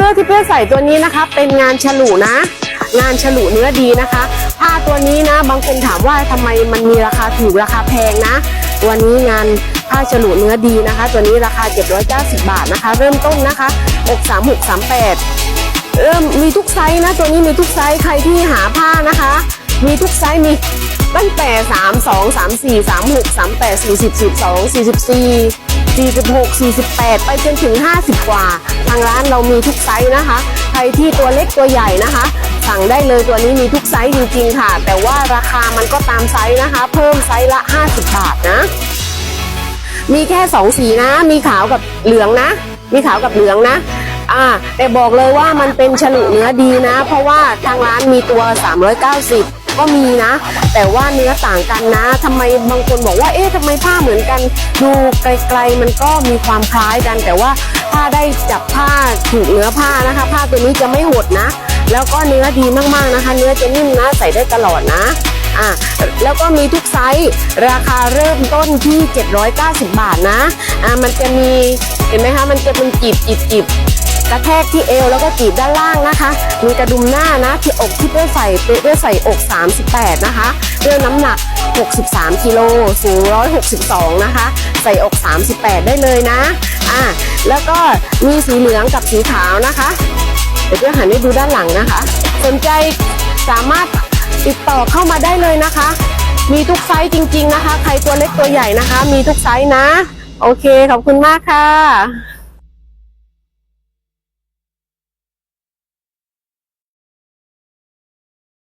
สื้อที่เพื่อนใส่ตัวนี้นะคะ เป็นงานฉลุนะ งานฉลุเนื้อดีนะคะ ผ้าตัวนี้นะ บางคนถามว่าทำไมมันมีราคาถูกราคาแพงนะ ตัวนี้งานผ้าฉลุเนื้อดีนะคะ ตัวนี้ราคา 790 บาทนะคะ เริ่มต้นนะคะอก3638 เริ่มมีทุกไซส์นะ ตัวนี้มีทุกไซส์ใครที่หาผ้านะคะ มีทุกไซส์มีตั้งแต่ 3 2 3 4 3 6 3 8 40 42 44 46 48 ไปจนถึง 50 กว่า ทางร้านเรามีทุกไซส์นะคะ ใครที่ตัวเล็กตัวใหญ่นะคะ สั่งได้เลยตัวนี้มีทุกไซส์จริงๆค่ะ แต่ว่าราคามันก็ตามไซส์นะคะ เพิ่มไซส์ละ 50 บาทนะ มีแค่สองสีนะ มีขาวกับเหลืองนะ มีขาวกับเหลืองนะอ่าแต่บอกเลยว่ามันเป็นฉลุเนื้อดีนะ เพราะว่าทางร้านมีตัว 390 ก็มีนะ แต่ว่าเนื้อต่างกันนะทำไมบางคนบอกว่าเอ๊ะทำไมผ้าเหมือนกัน ดูไกลๆมันก็มีความคล้ายกัน แต่ว่าถ้าได้จับผ้าถูกเนื้อผ้านะคะ ผ้าตัวนี้จะไม่หดนะ แล้วก็เนื้อดีมากๆนะคะ เนื้อจะนิ่มนะใส่ได้ตลอดนะอะแล้วก็มีทุกไซส์ราคาเริ่มต้นที่ 790 บาทนะอะมันจะมีเห็นไหมคะมันจะเป็นจีบจีบจีบ กระแทกที่เอวแล้วก็จีบด้านล่างนะคะ มีกระดุมหน้านะที่อกที่เป้ใส่เป้ใส่อก 38 นะคะเรื่องน้ำหนัก 63กิโลสูง162 นะคะ ใส่อก 38 ได้เลยนะอะแล้วก็มีสีเหลืองกับสีขาวนะคะ เดี๋ยวเพื่อหันให้ดูด้านหลังนะคะ สนใจสามารถติดต่อเข้ามาได้เลยนะคะ มีทุกไซส์จริง ๆนะคะ ใครตัวเล็กตัวใหญ่นะคะ มีทุกไซส์นะ โอเค ขอบคุณมากค่ะ